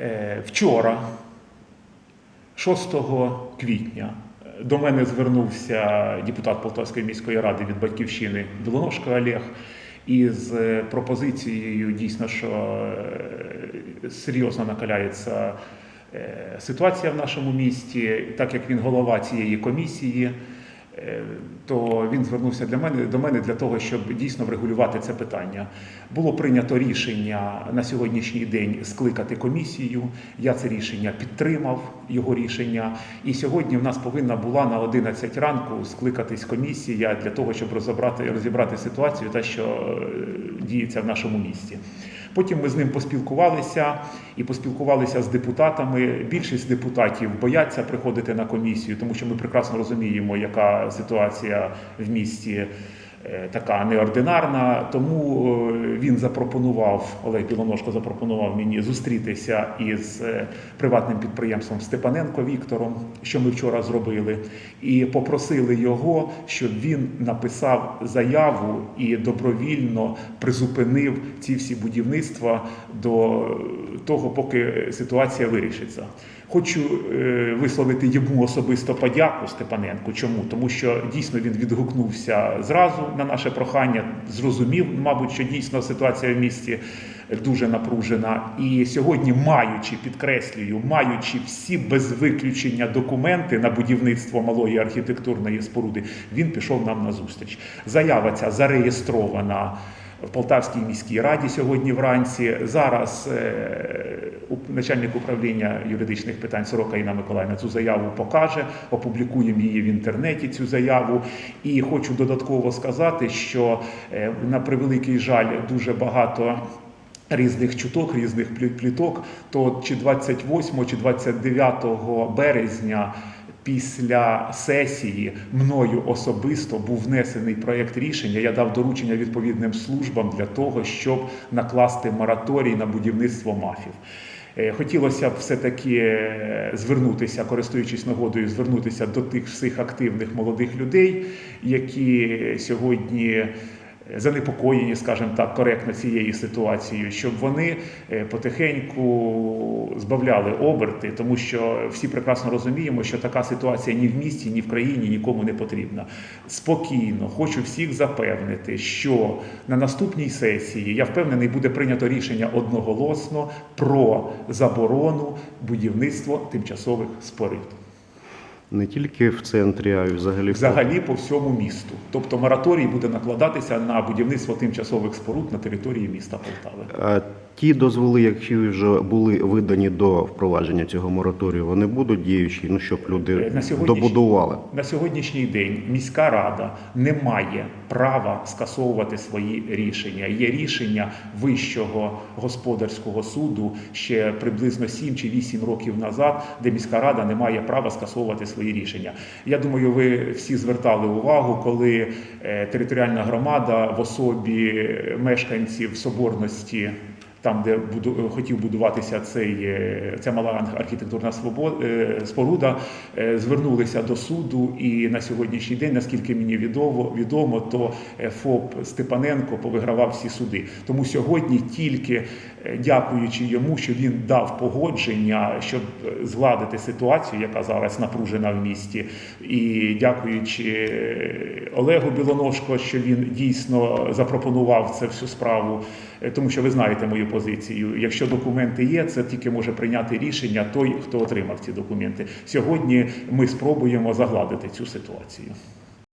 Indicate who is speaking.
Speaker 1: Е, Вчора, 6 квітня, до мене звернувся депутат Полтавської міської ради від батьківщини Білоножко Олег із е, пропозицією дійсно, що е, серйозно накаляється ситуація в нашому місті, так як він голова цієї комісії. Е, То він звернувся для мене до мене для того, щоб дійсно врегулювати це питання. Було прийнято рішення на сьогоднішній день скликати комісію. Я це рішення підтримав, його рішення. І сьогодні в нас повинна була на 11 ранку скликатись комісія для того, щоб розібрати, розібрати ситуацію, та що е, діється в нашому місті. Потім ми з ним поспілкувалися і поспілкувалися з депутатами. Більшість депутатів бояться приходити на комісію, тому що ми прекрасно розуміємо, яка ситуація в місті така неординарна. Тому е, він запропонував, Олег Білоножко запропонував мені зустрітися із е, приватним підприємством Степаненко Віктором, що ми вчора зробили, і попросили його, щоб він написав заяву і добровільно призупинив ці всі будівництва до того, поки ситуація вирішиться. Хочу е, висловити йому особисто подяку Степаненку. Чому? Тому що дійсно він відгукнувся зразу на наше прохання, зрозумів, мабуть, що дійсно ситуація в місті дуже напружена. І сьогодні, маючи, підкреслюю, маючи всі без виключення документи на будівництво малої архітектурної споруди, він пішов нам на зустріч. Заява ця зареєстрована. Полтавській міській раді сьогодні вранці зараз е, начальник управління юридичних питань Сорока Інна Миколаївна цю заяву покаже, опублікуємо її в інтернеті. Цю заяву. І хочу додатково сказати, що е, на превеликий жаль дуже багато. Різних чуток, різних плі- пліток, то чи 28, чи 29 березня після сесії мною особисто був внесений проєкт рішення. Я дав доручення відповідним службам для того, щоб накласти мораторій на будівництво мафів. Е, Хотілося б все-таки е, звернутися, користуючись нагодою, звернутися до тих всіх активних молодих людей, які сьогодні занепокоєні, скажімо так, коректно цією ситуацією, щоб вони е, потихеньку збавляли оберти, тому що всі прекрасно розуміємо, що така ситуація ні в місті, ні в країні нікому не потрібна. Спокійно хочу всіх запевнити, що на наступній сесії я впевнений, буде прийнято рішення одноголосно про заборону будівництва тимчасових споруд.
Speaker 2: Не тільки в центрі, а й взагалі.
Speaker 1: Взагалі по всьому місту. Тобто мораторій буде накладатися на будівництво тимчасових споруд на території міста Полтави.
Speaker 2: А ті дозволи, які вже були видані до впровадження цього мораторію, вони будуть діючі, ну щоб люди
Speaker 1: Е, на
Speaker 2: добудували.
Speaker 1: На сьогоднішній день міська рада не має права скасовувати свої рішення. Є рішення Вищого господарського суду ще приблизно 7 чи 8 років назад, де міська рада не має права скасовувати свої рішення. Я думаю, ви всі звертали увагу, коли е, територіальна громада в особі мешканців соборності. Там, де буду, хотів будуватися цей, е, ця мала архітектурна свобода, е, споруда, е, звернулися до суду, і на сьогоднішній день, наскільки мені відомо, відомо, то ФОП Степаненко повигравав всі суди. Тому сьогодні тільки дякуючи йому, що він дав погодження, щоб згладити ситуацію, яка зараз напружена в місті, і дякуючи Олегу Білоножко, що він дійсно запропонував це всю справу, тому що ви знаєте мою позицію. Якщо документи є, це тільки може прийняти рішення той, хто отримав ці документи. Сьогодні ми спробуємо загладити цю ситуацію.